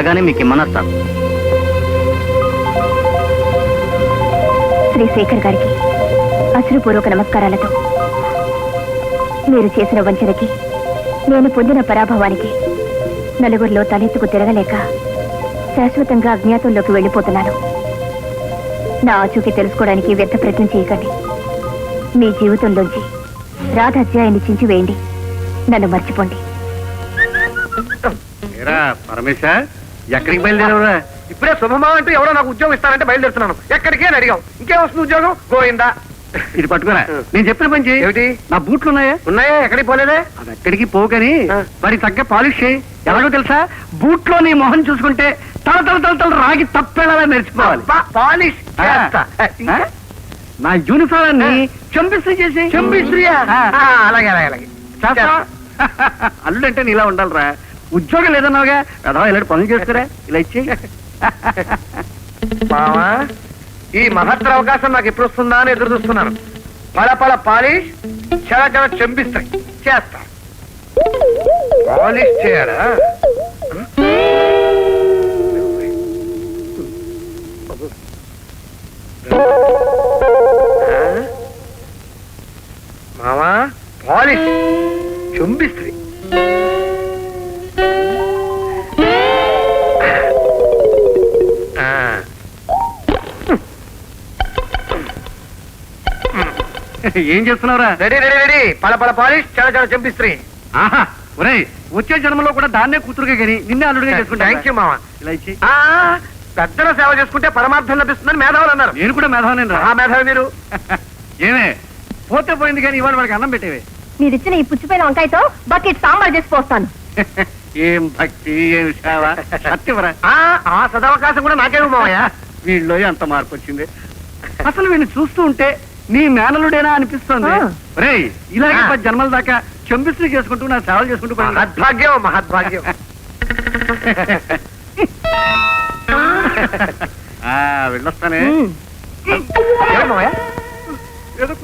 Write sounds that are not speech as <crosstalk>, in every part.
రాగానే మీకు ఇమ్మనొస్తాను. శ్రీ శేఖర్ గారికి అశ్రుపూర్వక నమస్కారాలతో. మీరు చేసిన వంచనకి నేను పొందిన పరాభవానికి నలుగురిలో తలెత్తుకు తిరగలేక శాశ్వతంగా అజ్ఞాతంలోకి వెళ్ళిపోతున్నాను. నా ఆచూకీ తెలుసుకోవడానికి వ్యర్థ ప్రయత్నం చేయకండి. మీ జీవితంలోంచి రాధ అధ్యాయాన్ని చించివేయండి. నన్ను మర్చిపోండి. పరమేశ ఎక్కడికి బయలుదేరవురా? ఇప్పుడే శుభమా అంటూ ఎవరో నాకు ఉద్యోగం ఇస్తారంటే బయలుదేరుతున్నాను. ఎక్కడికి అని అడిగాం ఇంకేం వస్తుంది ఉద్యోగం? గోయిందా ఇది పట్టుకోరా. నేను చెప్పిన పని చేయి. ఏమిటి? నా బూట్లు ఉన్నాయా? ఉన్నాయా? ఎక్కడికి పోలేదే? అది ఎక్కడికి పోకని. మరి తగ్గ పాలిష్ చేయి. ఎలాగో తెలుసా? బూట్లో నీ మొహం చూసుకుంటే తల తల తల తల రాగి తప్పేలా మెరిచిపోవాలి అబ్బా, పాలిష్? నా యూనిఫామ్ని చంపిస్తూ చేసి. ఆ, అలాగే అలాగే అలాగే. చేస్తా? <laughs> అల్లుడు అంటే నీలా ఉండాలిరా. ఉద్యోగం లేదన్నావుగా? కదా ఇలాంటి పనులు చేస్తారా? ఇలా ఇచ్చి మావా ఈ మహత్తర అవకాశం నాకు ఎప్పుడు వస్తుందా అని ఎదురు చూస్తున్నాను. పల పల పాలిష్ చల చల చెంపిస్తాయి చేస్తా. పాలిష్ చేయాలా మావా పాలిష్. చెంపిస్త్రీ ఏం చేస్తున్నావురా? Ready ready ready. పల పల పాలిష్ చాలా చాలా చంపిస్త్రీ. ఆహా ఒరేయ్ వచ్చే జన్మలో కూడా దాన్నే కూతురుగా కానీ నిన్నే అల్లుడిగా చేసుకుంటా థ్యాంక్ యూ మామ ఇలా ఇచ్చి. ఆ, పెద్దల సేవ చేసుకుంటే పరమార్థం లభిస్తుందని మేధావులు అన్నారు. నేను కూడా మేధావనేను ఆ మేధావి మీరు. <laughs> ఏమే పోతే పోయింది కానీ ఇవాళ వాడికి అన్నం పెట్టేవే. మీరిచ్చిన ఈ పుచ్చిపోయిన వంకాయతో బకెట్ సాంబార్ చేసి పోస్తాను. <laughs> ఏం భక్తి ఏం సేవ? సత్యవరా? ఆ ఆ సదవకాశం కూడా నాకేమో మామయ్య వీళ్ళలో ఎంత మార్పు వచ్చింది. అసలు వీడిని చూస్తూ ఉంటే నీ మేనలుడేనా అనిపిస్తోంది. రేయ్ ఇలాగే. పది జన్మల దాకా చంపిస్తులు చేసుకుంటూ నా సేవలు చేసుకుంటూ. మహద్భాగ్యం మహద్భాగ్యం. వెళ్ళొస్తానే. ఏదో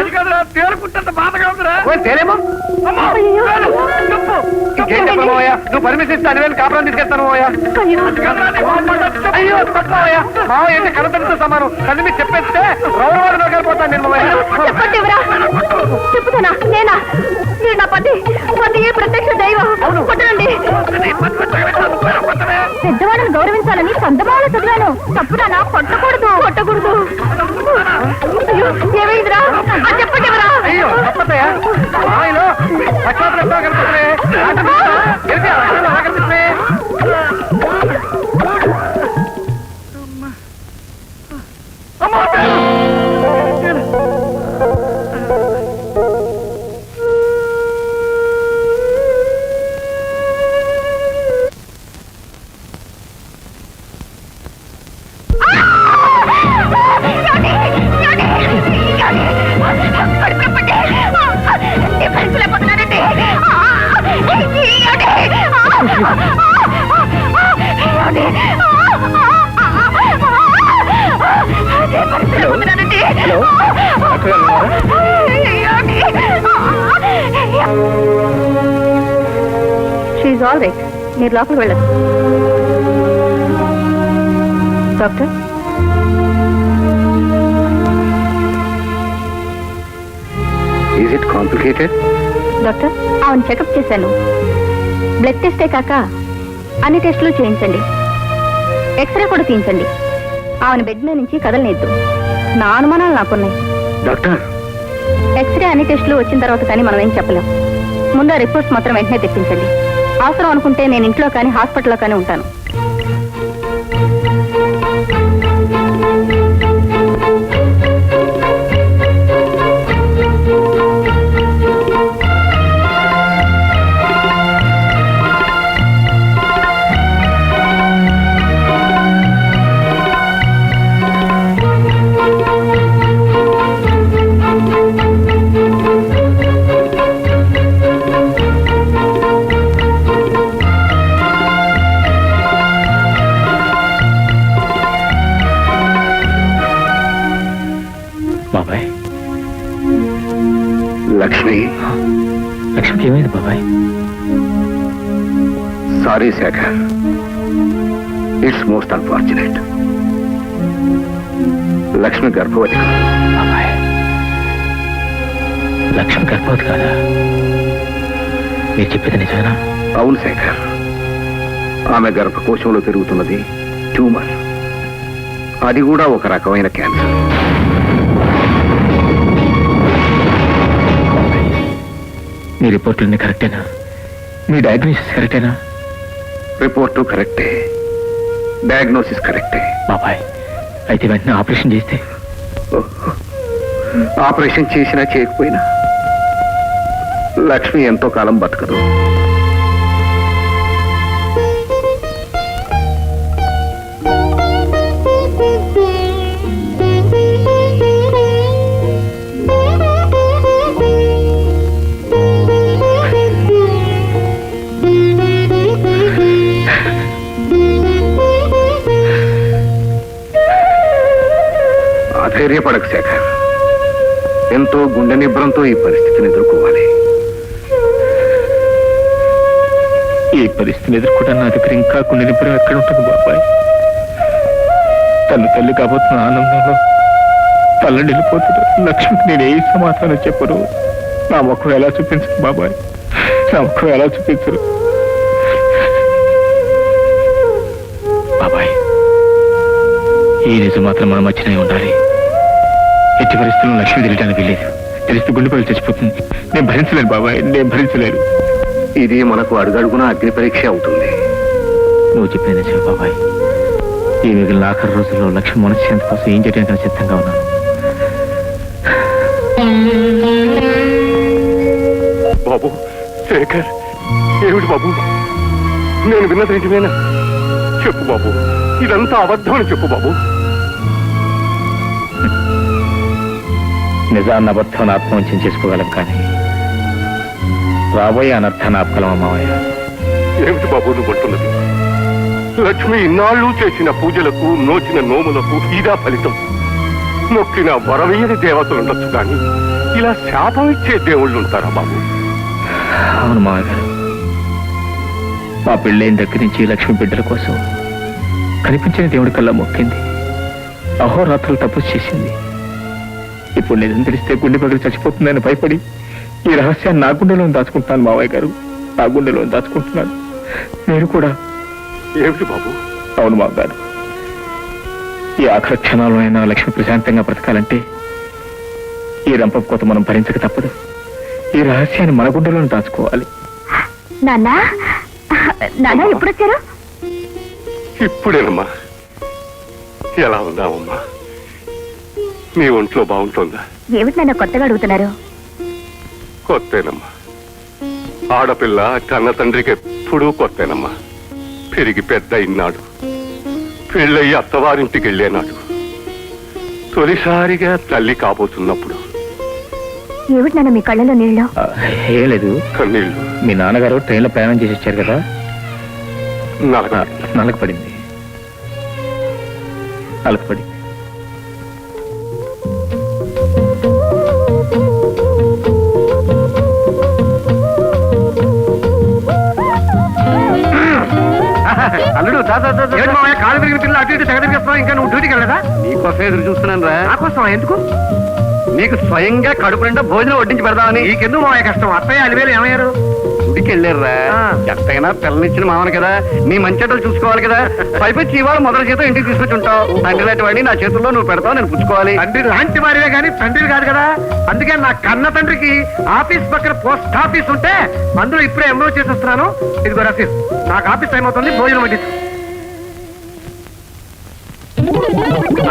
అది కాదురా తేరుకుంటంత బాధగా ఉందిరా. తేలేమో. ఇంకేం చెప్పను మామయ్య నువ్వు పర్మిషన్ ఇస్తే అన్ని వేలు కాపురం తీసుకెళ్తాను చెప్పు. అయ్యో తప్పు మామయ్య మామయ్య అంటే కనతంతో సమానం కళ్ళు మీకు చెప్పేస్తే రౌరవాడు వెళ్ళిపోతాను నేను మామయ్య చెప్పండి ఎవరా చెప్పుతానా నేనా మీరు నా పతి పతి ప్రత్యక్ష దైవం కొట్టండి పెద్దవాళ్ళని గౌరవించాలని సందమాల చదివాను తప్పుడానా కొట్టకూడదు. కొట్టకూడదు. ఏమైందిరా? ఆ, చెప్పండి ఎవరా? అయ్యో కనిపిస్తున్నాయి షీఈ్ ఆల్ రైట్ మీరు లోపలికి వెళ్ళదు doctor? Is it complicated doctor అవును చెకప్ చేశాను. బ్లడ్ టెస్టే కాక అన్ని టెస్టులు చేయించండి. ఎక్స్రే కూడా తీయించండి. ఆమెను బెడ్ మీద నుంచి కదలనేద్దు నా అనుమానాలు నాకున్నాయి. డాక్టర్. ఎక్స్రే అన్ని టెస్టులు వచ్చిన తర్వాత కానీ మనం ఏం చెప్పలేం. ముందు రిపోర్ట్స్ మాత్రం వెంటనే తెప్పించండి. అవసరం అనుకుంటే నేను ఇంట్లో కానీ హాస్పిటల్లో కానీ ఉంటాను. Sorry Shekhar. It's most unfortunate Lakshmi గర్భవతి. బాబాయ్ లక్ష్మి గర్భవతి కాదా? మీరు చెప్పేది నిజమేనా? అవును శేఖర్. ఆమె గర్భకోశంలో పెరుగుతున్నది ట్యూమర్. అది కూడా ఒక రకమైన క్యాన్సర్. మీ రిపోర్టులన్నీ కరెక్టేనా? మీ డయాగ్నోసిస్ కరెక్టేనా? రిపోర్టు కరెక్టే. డయాగ్నోసిస్ కరెక్టే. బాబాయ్ అయితే వెంటనే ఆపరేషన్ చేస్తే. ఆపరేషన్ చేసినా చేయకపోయినా లక్ష్మి ఎంతో కాలం బతకదు. అధైర్యపడక శేఖర్. ఎంతో గుండె నిబ్రంతో ఈ పరిస్థితిని ఎదుర్కోవాలి. ఈ పరిస్థితిని ఎదుర్కొంటే నా దగ్గర ఇంకా కొన్ని నిబ్రం ఎక్కడ ఉంటుంది బాబాయ్? తల్లి తల్లి కాబోతున్న ఆనందంలో తల్లి నిలిపోతుంది. లక్ష్మికి నేను ఏ సమాధానం చెప్పరు నా ముఖం ఎలా చూపించరు బాబాయ్? నా ముఖం ఎలా చూపించరు బాబాయ్ ఈ నిజం మాత్రం మన మధ్యనే ఉండాలి. ఎట్టి పరిస్థితుల్లో లక్ష్మి తెలియడానికి వెళ్ళలేదు తెలిస్తే గుండెపల్లి చచ్చిపోతుంది నేను భరించలేను బాబాయ్ నేను భరించలేను. ఇది మనకు అడుగడుగున అగ్ని పరీక్ష అవుతుంది. నువ్వు చెప్పిన నిజమే బాబాయ్. ఈ మిగిలిన ఆఖరి రోజుల్లో లక్ష్మి మనశ్శాంతి కోసం ఏం చేయడానికి సిద్ధంగా ఉన్నాను. బాబు శేఖర్ ఏమిటి బాబు? నేను విన్నది నిజమేనా? చెప్పు బాబు ఇదంతా అబద్ధం అని చెప్పు బాబు. నిజాన్ని అబద్ధాన్ని ఆత్మవంచం చేసుకోగలం కానీ రాబోయే అనర్థాన్ని ఆపగలమా మావయ్య? ఏమిటి బాబు నువ్వు అంటున్నది? లక్ష్మి ఇన్నాళ్ళు చేసిన పూజలకు నోచిన నోములకు ఇదా ఫలితం. నొక్కిన వరవేయని దేవతలు ఉండొచ్చు కానీ ఇలా శాపం ఇచ్చే దేవుళ్ళు ఉంటారా బాబు? అవును మావయ్య గారు. మా పెళ్ళైన దగ్గర నుంచి లక్ష్మి బిడ్డల కోసం కనిపించిన దేవుడి కల్లా మొక్కింది. అహోరాత్రులు తపస్సు చేసింది. ఇప్పుడు నిజం తెలిస్తే గుండె పగిలి చచ్చిపోతుందని భయపడి ఈ రహస్యాన్ని నా గుండెలో దాచుకుంటున్నాను మావయ్య గారు. నా గుండెలో దాచుకుంటున్నాను. నేను కూడా ఏమిటి బాబు? అవును మావ గారు ఈ ఆఖరి క్షణాల్లో అయినా లక్ష్మి ప్రశాంతంగా బ్రతకాలంటే ఈ రంపం కోత మనం భరించక తప్పదు. ఈ రహస్యాన్ని మన గుండెలో దాచుకోవాలి. నాన్న? నాన్న ఎప్పుడు వచ్చారు ఇప్పుడేనమ్మా. ఎలా ఉన్నావమ్మా? నీ ఒంట్లో బాగుంటుందా? ఏమిటి నాన్న కొత్తగా అడుగుతున్నారు? కొత్తేనమ్మా. ఆడపిల్ల కన్న తండ్రికి ఎప్పుడూ కొత్తేనమ్మా. పెరిగి పెద్ద ఇన్నాడు. పెళ్ళయి అత్తవారింటికి వెళ్ళేనాడు. తొలిసారిగా తల్లి కాబోతున్నప్పుడు. ఏమిటి నాన్న మీ కళ్ళలో నీళ్ళు? ఆ, ఏం లేదు. కన్నీళ్ళు మీ నాన్నగారు ట్రైన్లో ప్రయాణం చేసి వచ్చారు కదా? నలక పడింది నలక పడింది అల్లుడు కాలు విరిగిన పిల్ల అటు ఇటు తెగదిరిగేస్తున్నావు ఇంకా నువ్వు డ్యూటీకి వెళ్ళదా నీకోసం ఎదురు చూస్తున్నాను రా నాకోసం ఎందుకు? నీకు స్వయంగా కడుపు నిండా భోజనం వడ్డించి పెడదామని. నీకెందుకు మావయ్య కష్టం? అత్తయ్య అలివేలు ఏమయ్యారు? గుడికి వెళ్ళారురా ఆ. ఎంతైనా పిల్లనిచ్చిన మామను కదా. నీ మంచెటలు చూసుకోవాలి కదా. పైపొచ్చి ఇవాళ మొదటి చేత ఇంటికి తీసుకొచ్చి ఉంటావు తండ్రి లాంటి వాడిని నా చేతుల్లో నువ్వు పెడతావు నేను పుచ్చుకోవాలి. తండ్రి లాంటి వారివే కానీ తండ్రి కాదు కదా. అందుకే నా కన్న తండ్రికి ఆఫీస్ పక్కన పోస్ట్ ఆఫీస్ ఉంటే అందులో ఇప్పుడే ఎంఓ చేసి వస్తున్నాను ఇదిగో రసీద్. నాకు ఆఫీస్ టైం అవుతుంది భోజనం వడ్డించు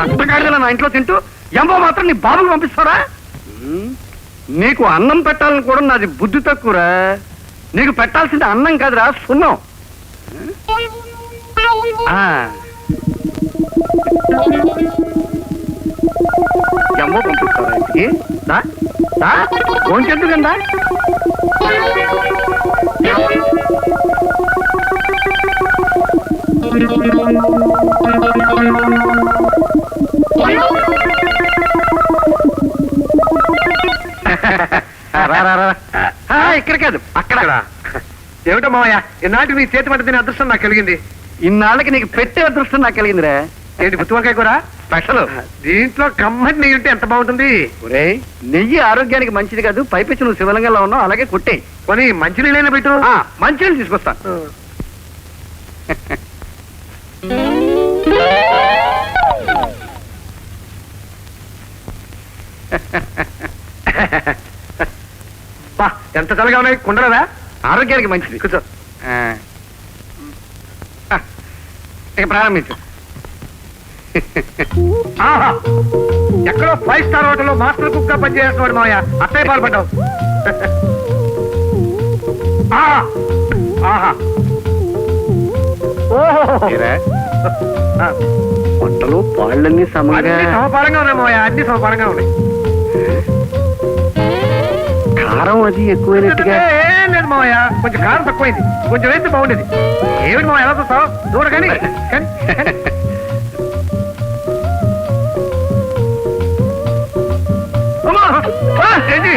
అత్తగాడిగా నా ఇంట్లో తింటూ ఎంబో మాత్రం నీ బాబుకు పంపిస్తారా నీకు అన్నం పెట్టాలని కూడా నాది బుద్ధి తక్కువరా. నీకు పెట్టాల్సింది అన్నం కాదురా సున్నం. ఆ. పంపిస్తారా ఇంటికి దా, రా, రా, రా. ఇక్కడ కాదు అక్కడ ఏమిటో మావయ్య ఈనాటి నీ చేతి వంట తినే అదృష్టం నాకు కలిగింది. ఇన్నాళ్ళకి నీకు పెట్టే అదృష్టం నాకు కలిగిందిరా. ఏంటి గుత్తి వంకాయ కూర? స్పెషల్. దీంట్లో కమ్మటి నెయ్యి ఉంటే ఎంత బాగుంటుంది? ఒరే నెయ్యి ఆరోగ్యానికి మంచిది కాదు పైపెచ్చి నువ్వు శివలింగంలో ఉన్నావు అలాగే కొట్టే. కొని మంచి నీళ్ళైనా పెట్టు. మంచిగా తీసుకొస్తాను బా <laughs> ఎంత చల్లగా ఉన్నాయి? కుండలదా? ఆరోగ్యానికి మంచిది. కూర్చో. ఇక ప్రారంభించు. ఎక్కడో ఫైవ్ స్టార్ హోటల్లో మాస్టర్ కుక్గా పనిచేస్తున్నాడు మావయ్య. అత్తయ్య పాల్పడ్డావు వంటలు పాళ్ళన్నీ సమంగా అన్ని సమపాలంగా ఉన్నాయి మావయ్య. అన్ని సమపాలంగా ఉన్నాయి. కారం అది ఎక్కువైనట్టుగా. ఏం లేదు మావయ్య కొంచెం కారం తక్కువైంది. కొంచెం వేస్తే బాగుండేది. ఏమిటి మావయ్య ఎలా చూస్తావు? చూడ కానీ కానీ, కానీ. అమ్మా! ఏంటి?